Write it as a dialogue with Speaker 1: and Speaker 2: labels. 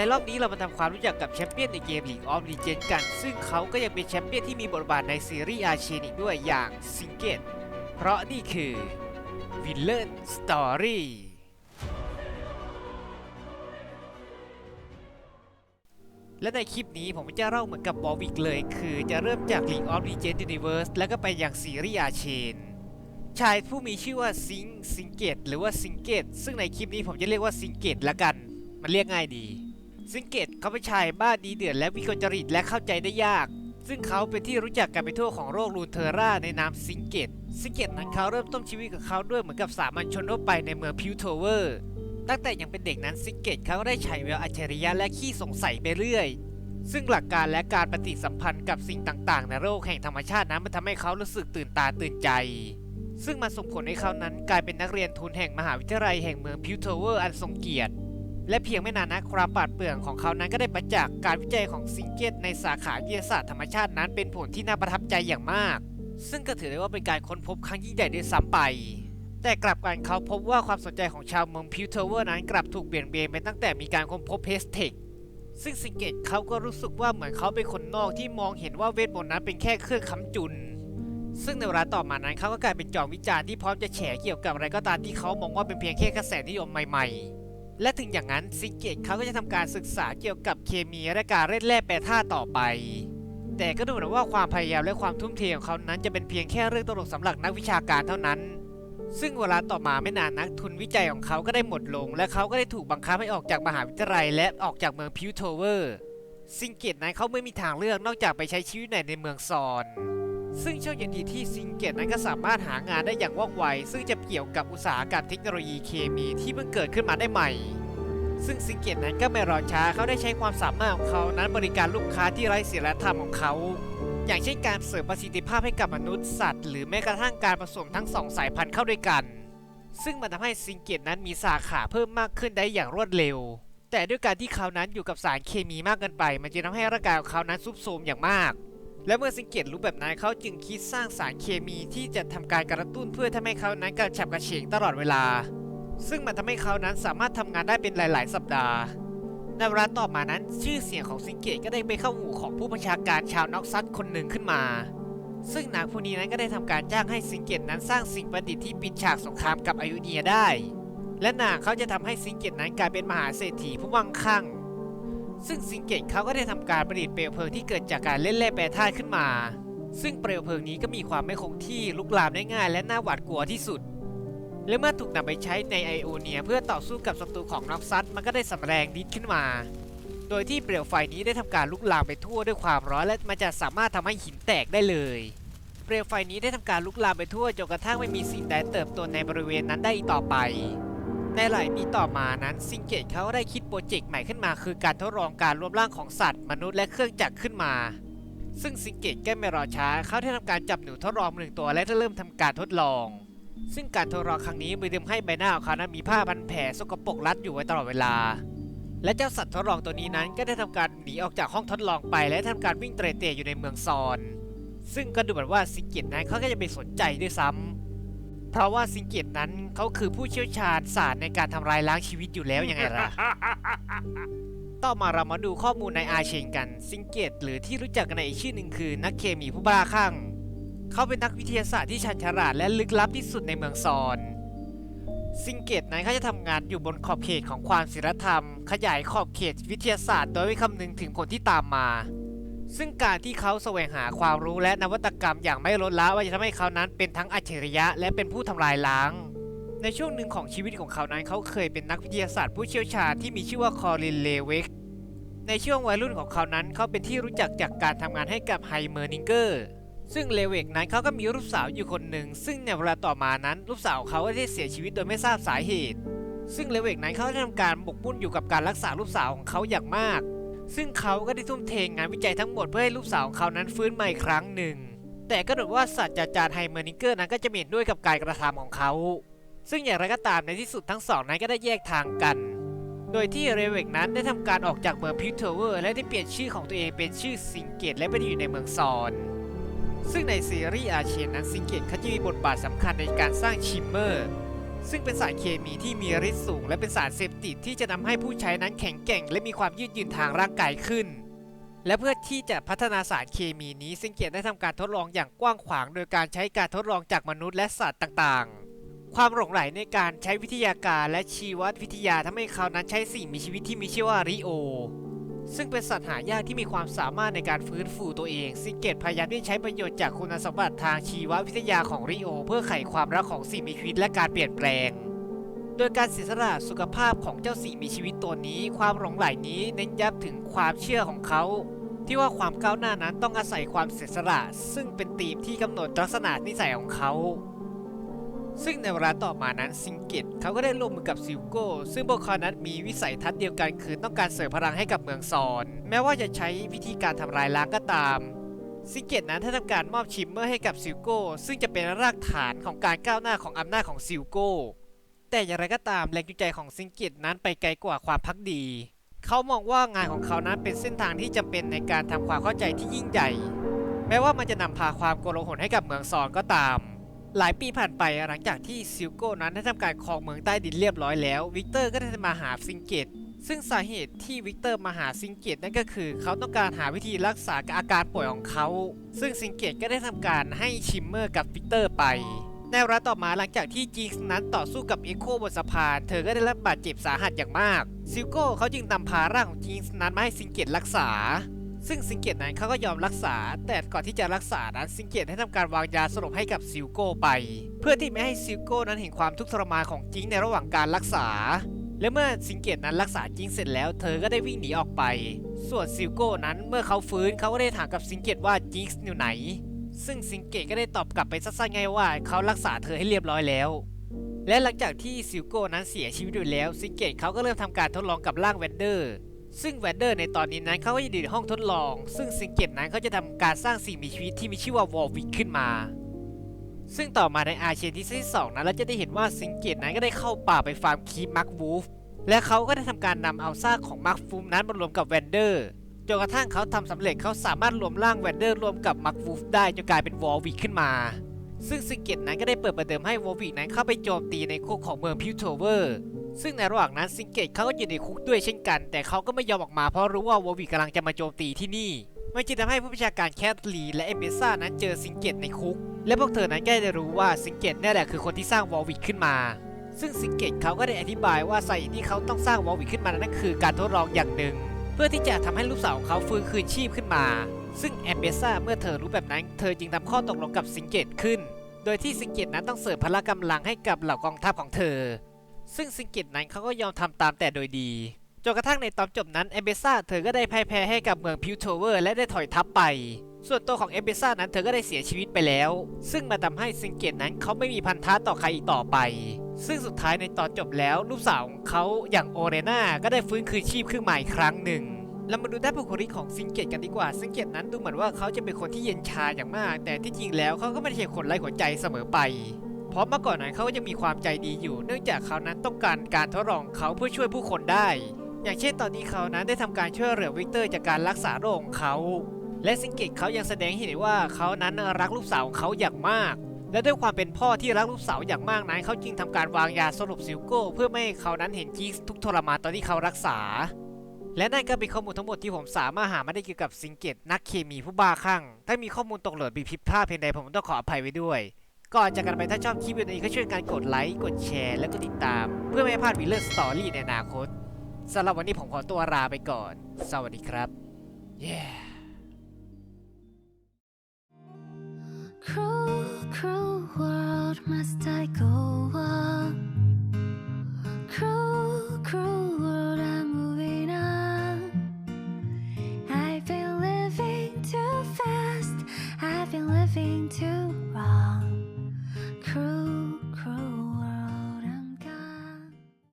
Speaker 1: ในรอบนี้เรามาทำความรู้จักกับแชมเปี้ยนในเกม League of Legends กัน ซึ่งเขาก็ยังเป็นแชมเปี้ยนที่มีบทบาทในซีรีส์อาเชนอีกด้วยอย่างซิงเกตเพราะนี่คือ Villain Story และในคลิปนี้ผมจะเล่าเหมือนกับบอวิกเลย คือจะเริ่มจาก League of Legends Universe แล้วก็ไปยังซีรีส์อาเชนชายผู้มีชื่อว่าซิงซิงเกตหรือว่าซิงเกตซึ่งในคลิปนี้ผมจะเรียกว่าซิงเกตละกัน มันเรียกง่ายดี ซิงเกตเขาเป็นชายบ้าดีเดือดและวิกลจริตและเข้าใจได้ยาก ซึ่งเขาเป็นที่รู้จักกันไปทั่วของโลกลูเทอร่าในนามซิงเกตซิงเกตนั้นเขาเริ่มต้นชีวิตกับเขาด้วยเหมือนกับสามัญชนทั่วไปในเมืองพิวโทเวอร์ ตั้งแต่ยังเป็นเด็กนั้นซิงเกตเขาก็ได้ใช้แววอัจฉริยะและขี้สงสัยไปเรื่อย ซึ่งหลักการและการปฏิสัมพันธ์กับสิ่งต่างๆ ในโลกแห่งธรรมชาตินั้นมันทำให้เขารู้สึกตื่นตาตื่นใจซึ่งมันส่งผลให้เขานั้นกลายเป็นนักเรียนทุนแห่งมหาวิทยาลัยแห่งเมืองพิวโทเวอร์อันทรงเกียรติ และเพียงไม่นานนะความปราดเปรื่องของเขานั้นก็ได้ประจักษ์การวิจัยของซิงเกตในสาขาวิทยาศาสตร์ธรรมชาตินั้นเป็นผลที่น่าประทับใจอย่างมาก ซึ่งก็ถือได้ว่าเป็นการค้นพบครั้งยิ่งใหญ่ด้วยซ้ำไป แต่กลับกันเขาพบว่าความสนใจของชาวเมืองพิวโทเวอร์นั้นกลับถูกเบี่ยงเบนไปตั้งแต่มีการค้นพบเพสเทคซึ่งซิงเกตเขาก็รู้สึกว่าเหมือนเขาเป็นคนนอกที่มองเห็นว่าเวทมนต์นั้นเป็นแค่เครื่องค้ำจุน ซึ่งในเวลาต่อมานั้นเขาก็กลายเป็นจอมวิจารณ์ที่พร้อมจะแฉเกี่ยวกับอะไรก็ตามที่เขามองว่าเป็นเพียงแค่กระแสนิยมใหม่ๆ และถึงอย่างนั้นซิงเกตเขาก็จะทำการศึกษาเกี่ยวกับเคมีและการเล่นแร่แปรธาตุต่อไป แต่ก็ดูเหมือนว่าความพยายามและความทุ่มเทของเขานั้นจะเป็นเพียงแค่เรื่องตลกสำหรับนักวิชาการเท่านั้น ซึ่งเวลาต่อมาไม่นานนักทุนวิจัยของเขาก็ได้หมดลง และเขาก็ได้ถูกบังคับให้ออกจากมหาวิทยาลัย และออกจากเมืองพิวโทเวอร์ซิงเกตนั้นเขาไม่มีทางเลือกนอกจากไปใช้ชีวิตในเมืองซอน ซึ่งโชคดีที่ซิงเกตนั้นก็สามารถหางานได้อย่างว่องไว ซึ่งจะเกี่ยวกับอุตสาหกรรมเทคโนโลยีเคมีที่เพิ่งเกิดขึ้นมาได้ใหม่ ซึ่งซิงเกตนั้นก็ไม่รอช้าเขาได้ใช้ความสามารถของเขานั้นบริการลูกค้าที่ไร้ศีลธรรมของเขา อย่างเช่นการเสริมประสิทธิภาพให้กับมนุษย์สัตว์ หรือแม้กระทั่งการผสมทั้งสองสายพันธุ์เข้าด้วยกัน ซึ่งมันทำให้ซิงเกตนั้นมีสาขาเพิ่มมากขึ้นได้อย่างรวดเร็ว แต่ด้วยการที่เขานั้นอยู่กับสารเคมีมากเกินไป มันจึงทำให้ร่างกายของเขานั้นซุบโทรมอย่างมาก และเมื่อซิงเกตรู้แบบนั้นเขาจึงคิดสร้างสารเคมีที่จะทำการกระตุ้นเพื่อทำให้เขานั้นกระฉับกระเฉงตลอดเวลา ซึ่งมันทำให้เขานั้นสามารถทำงานได้เป็นหลาย ๆ สัปดาห์ในเวลาต่อมานั้นชื่อเสียงของซิงเกตก็ได้ไปเข้าหูของผู้บัญชาการชาวน็อกซัตคนหนึ่งขึ้นมา ซึ่งนางผู้นี้นั้นก็ได้ทำการจ้างให้ซิงเกตนั้นสร้างสิ่งประดิษฐ์ที่ปิดฉากสงครามกับอายุเนียได้ และนางเขาจะทำให้ซิงเกตนั้นกลายเป็นมหาเศรษฐีผู้มั่งคั่ง ซึ่งซิงเกตเขาก็ได้ทำการประดิษฐ์เปลวเพลิงที่เกิดจากการเล่นแร่แปรธาตุขึ้นมา ซึ่งเปลวเพลิงนี้ก็มีความไม่คงที่ลุกลามได้ง่าย และน่าหวาดกลัวที่สุด และเมื่อถูกนำไปใช้ในไอโอเนียเพื่อต่อสู้กับศัตรูของน็อกซัตมันก็ได้สำแดงฤทธิ์ขึ้นมา โดยที่เปลวไฟนี้ได้ทำการลุกลามไปทั่วด้วยความร้อนและมันจะสามารถทำให้หินแตกได้เลยเปลวไฟนี้ได้ทำการลุกลามไปทั่วจนกระทั่งไม่มีสิ่งใดเติบโตในบริเวณนั้นได้อีกต่อไป ในหลายปีต่อมานั้นซิงเกตเขาได้คิดโปรเจกต์ใหม่ขึ้นมา คือการทดลองการรวมร่างของสัตว์ มนุษย์และเครื่องจักรขึ้นมา ซึ่งซิงเกตก็ไม่รอช้าเขาได้ทำการจับหนูทดลองหนึ่งตัวและได้เริ่มทำการทดลอง ซึ่งการทดลองครั้งนี้มันทำให้ใบหน้าของเขานั้นมีผ้าพันแผลสกปรกรัดอยู่ไว้ตลอดเวลา และเจ้าสัตว์ทดลองตัวนี้นั้นก็ได้ทำการหนีออกจากห้องทดลองไป และทำการวิ่งเตร่เตะอยู่ในเมืองซอน ซึ่งก็ดูเหมือนว่าซิงเกตนั้นเขาก็จะไปสนใจด้วยซ้ำ เพราะว่าซิงเกตนั้นเขาคือผู้เชี่ยวชาญศาสตร์ในการทำลายล้างชีวิตอยู่แล้วยังไงล่ะ ต่อมาเรามาดูข้อมูลในอาเชนกัน ซิงเกตหรือที่รู้จักกันในอีกชื่อหนึ่งคือ นักเคมีผู้บ้าคลั่งเขาเป็นนักวิทยาศาสตร์ที่ชันฉลาดและลึกลับที่สุดในเมืองซอนซิงเกตนั้นเขาจะทำงานอยู่บนขอบเขตของความศีลธรรม ขยายขอบเขตวิทยาศาสตร์ โดยไม่คำนึงถึงผลที่ตามมา ซึ่งการที่เขาแสวงหาความรู้และนวัตกรรมอย่างไม่ลดละว่าจะทำให้เขานั้นเป็นทั้งอัจฉริยะ และเป็นผู้ทำลายล้าง ในช่วงหนึ่งของชีวิตของเขานั้นเขาเคยเป็นนักวิทยาศาสตร์ผู้เชี่ยวชาญที่มีชื่อว่าคอรินเลเวกในช่วงวัยรุ่นของเขานั้นเขาเป็นที่รู้จักจากการทำงานให้กับไฮเมอร์นิงเกอร์ซึ่งเลเวกนั้นเขาก็มีลูกสาวอยู่คนหนึ่ง ซึ่งในเวลาต่อมานั้นลูกสาวเขาก็ได้เสียชีวิตโดยไม่ทราบสาเหตุ ซึ่งเลเวกนั้นเขาได้ทำการบกบุ่นอยู่กับการรักษาลูกสาวของเขาอย่างมาก ซึ่งเขาก็ได้ทุ่มเทงานวิจัยทั้งหมดเพื่อให้ลูกสาวของเขานั้นฟื้นมาอีกครั้งหนึ่ง แต่ก็หนดว่าศาสตราจารย์ไฮเมอร์นิงเกอร์นั้นก็จะไม่เห็นด้วยกับการกระทำของเขา ซึ่งอย่างไรก็ตามในที่สุดทั้งสองนั้นก็ได้แยกทางกัน โดยที่เรเวกนั้นได้ทำการออกจากเมืองพิวเทเวอร์และได้เปลี่ยนชื่อของตัวเองเป็นชื่อซิงเกตและไปอยู่ในเมืองซอนซึ่งในซีรีส์อาเชนนั้นซิงเกตเขาจะมีบทบาทสำคัญในการสร้างชิมเมอร์ ซึ่งเป็นสารเคมีที่มีฤทธิ์สูง และเป็นสารเสพติดที่จะทำให้ผู้ใช้นั้นแข็งแกร่ง และมีความยืดหยุ่นทางร่างกายขึ้น และเพื่อที่จะพัฒนาสารเคมีนี้ซิงเกตได้ทำการทดลองอย่างกว้างขวาง โดยการใช้การทดลองจากมนุษย์และสัตว์ต่างๆ ความหลงไหลในการใช้วิทยาการและชีววิทยาทำให้เขานั้นใช้สิ่งมีชีวิตที่มีชื่อว่าริโอ ซึ่งเป็นสัตว์หายากที่มีความสามารถในการฟื้นฟูตัวเองซิเกตพยายามที่ใช้ประโยชน์จากคุณสมบัติทางชีววิทยาของริโอ เพื่อไขความรักของสิ่งมีชีวิตและการเปลี่ยนแปลง โดยการเสียสละสุขภาพของเจ้าสิ่งมีชีวิตตัวนี้ ความหลงไหลนี้เน้นย้ำถึงความเชื่อของเขา ที่ว่าความก้าวหน้านั้นต้องอาศัยความเสียสละ ซึ่งเป็นธีมที่กำหนดลักษณะนิสัยของเขา ซึ่งในเวลาต่อมานั้นซิงเกตเขาก็ได้ร่วมมือกับซิลโก้ซึ่งพวกเขานั้นมีวิสัยทัศน์เดียวกันคือต้องการเสริมพลังให้กับเมืองซอน แม้ว่าจะใช้วิธีการทำลายล้างก็ตามซิงเกตนั้นได้ทำการมอบชิมเมอร์ให้กับซิลโก้ซึ่งจะเป็นรากฐานของการก้าวหน้าของอำนาจของซิลโก้แต่อย่างไรก็ตามแรงจูงใจของซิงเกตนั้นไปไกลกว่าความพักดี เขามองว่างานของเขานั้นเป็นเส้นทางที่จำเป็นในการทำความเข้าใจที่ยิ่งใหญ่ แม้ว่ามันจะนำพาความโกลาหลให้กับเมืองซอนก็ตาม หลายปีผ่านไปหลังจากที่ซิลโก้นั้นได้ทำการครองเมืองใต้ดินเรียบร้อยแล้ว วิกเตอร์ก็ได้มาหาซิงเกต ซึ่งสาเหตุที่วิกเตอร์มาหาซิงเกตนั่นก็คือ เขาต้องการหาวิธีรักษาอาการป่วยของเขา ซึ่งซิงเกตก็ได้ทำการให้ชิมเมอร์กับวิกเตอร์ไปในเวลาต่อมาหลังจากที่จิงนั้นต่อสู้กับเอ็โคบนสะพาน เธอก็ได้รับบาดเจ็บสาหัสอย่างมาก ซิลโก้เขาจึงนำพาร่างของจิงนั้นมาให้ซิงเกตรักษา ซึ่งซิงเกตนั้นเขาก็ยอมรักษา แต่ก่อนที่จะรักษานั้นซิงเกตได้ทำการวางยาสลบให้กับซิลโก้ไป เพื่อที่ไม่ให้ซิลโก้นั้นเห็นความทุกข์ทรมานของจิงในระหว่างการรักษา และเมื่อซิงเกตนั้นรักษาจิงเสร็จแล้ว เธอก็ได้วิ่งหนีออกไป ส่วนซิลโก้นั้นเมื่อเขาฟื้นเขาก็ได้ถามกับซิงเกตว่าจิงอยู่ไหน ซึ่งซิงเกตก็ได้ตอบกลับไปสั้นๆไงว่าเขารักษาเธอให้เรียบร้อยแล้วและหลังจากที่ซิลโก้นั้นเสียชีวิตไปแล้วซิงเกตเขาก็เริ่มทำการทดลองกับร่างแวนเดอร์ ซึ่งแวนเดอร์ในตอนนี้นั้นเขาก็จะอยู่ในห้องทดลอง ซึ่งซิงเกตนั้นเขาจะทำการสร้างสิ่งมีชีวิตที่มีชื่อว่าวอลวิกขึ้นมา ซึ่งต่อมาในอาเชนที่ที่สองนั้นเราจะได้เห็นว่าซิงเกตนั้นก็ได้เข้าป่าไปฟาร์มคีมักวูฟและเขาก็ได้ทำการนำเอาซากของมักฟูมนั้นมารวมกับแวนเดอร์จนกระทั่งเขาทำสำเร็จเขาสามารถรวมร่างแวนเดอร์รวมกับมักวูฟได้จนกลายเป็นวอลวิกขึ้นมา ซึ่งซิงเกตนั้นก็ได้เปิดประเดิมให้วอลวิกนั้นเข้าไปโจมตีในคุกของเมืองพิวโทเวอร์ ซึ่งในระหว่างนั้นซิงเกตเขาก็อยู่ในคุกด้วยเช่นกัน แต่เขาก็ไม่ยอมออกมาเพราะรู้ว่าวอลวิกกำลังจะมาโจมตีที่นี่มันจึงทำให้ผู้บัญชาการแคทลีและเอเมซ่านั้นเจอซิงเกตในคุก และพวกเธอนั้นก็ได้รู้ว่าซิงเกตนี่แหละคือคนที่สร้างวอลวิกขึ้นมา ซึ่งซิงเกตเขาก็ได้อธิบายว่าสาเหตุที่เขาต้องสร้างวอลวิกขึ้นมานั้นคือการทดลองอย่างหนึ่ง เพื่อที่จะทำให้ลูกสาวของเขาฟื้นคืนชีพขึ้นมา ซึ่งแอมเบซ่าเมื่อเธอรู้แบบนั้น เธอจึงทำข้อตกลงกับซิงเกตขึ้น โดยที่ซิงเกตนั้นต้องเสริมพละกำลังให้กับเหล่ากองทัพของเธอ ซึ่งซิงเกตนั้นเขาก็ยอมทำตามแต่โดยดีจนกระทั่งในตอนจบนั้นเอเบซ่าเธอก็ได้พ่ายแพ้ให้กับเมืองพิวโทเวอร์และได้ถอยทัพไป ส่วนตัวของเอเบซ่านั้นเธอก็ได้เสียชีวิตไปแล้ว ซึ่งมาทำให้ซิงเกตนั้นเขาไม่มีพันธะต่อใครอีกต่อไป ซึ่งสุดท้ายในตอนจบแล้วลูกสาวของเขาอย่างโอเรนาก็ได้ฟื้นคืนชีพขึ้นมาอีกครั้งหนึ่งเรามาดูด้านบุคลิกของซิงเกตกันดีกว่า ซิงเกตนั้นดูเหมือนว่าเขาจะเป็นคนที่เย็นชาอย่างมาก แต่ที่จริงแล้วเขาก็ไม่ใช่คนไร้หัวใจเสมอไป ราะเมื่อก่อนนั้นเขาก็จะมีความใจดีอยู่ เนื่องจากเขานั้นต้องการการทดลองเขาเพื่อช่วยผู้คนได้ อย่างเช่นตอนนี้เขานั้นได้ทำการช่วยเหลือวิกเตอร์จากการรักษาโรคของเขา และซิงเกตเขายังแสดงให้เห็นว่าเขานั้นรักลูกสาวของเขาอย่างมาก และด้วยความเป็นพ่อที่รักลูกสาวอย่างมากนั้นเขาจึงทำการวางยาสลบซิลโก้ เพื่อไม่ให้เขานั้นเห็นจีสทุกทรมานตอนที่เขารักษา และนั่นก็เป็นข้อมูลทั้งหมดที่ผมสามารถหามาได้เกี่ยวกับซิงเกตนักเคมีผู้บ้าคลั่งถ้ามีข้อมูลตกหล่นมีผิดพลาดเพียงใดผมต้องขออภัยไว้ด้วย ก่อนจากกันไปถ้าชอบคลิปวิดีโอนี้ก็ช่วยกันกดไลค์ กดแชร์ และกดติดตาม เพื่อไม่ให้พลาดวีเลอร์สตอรี่ในอนาคตสำหรับวันนี้ผมขอตัวลาไปก่อน สวัสดีครับ yeah
Speaker 2: Cruel, cruel world, must I go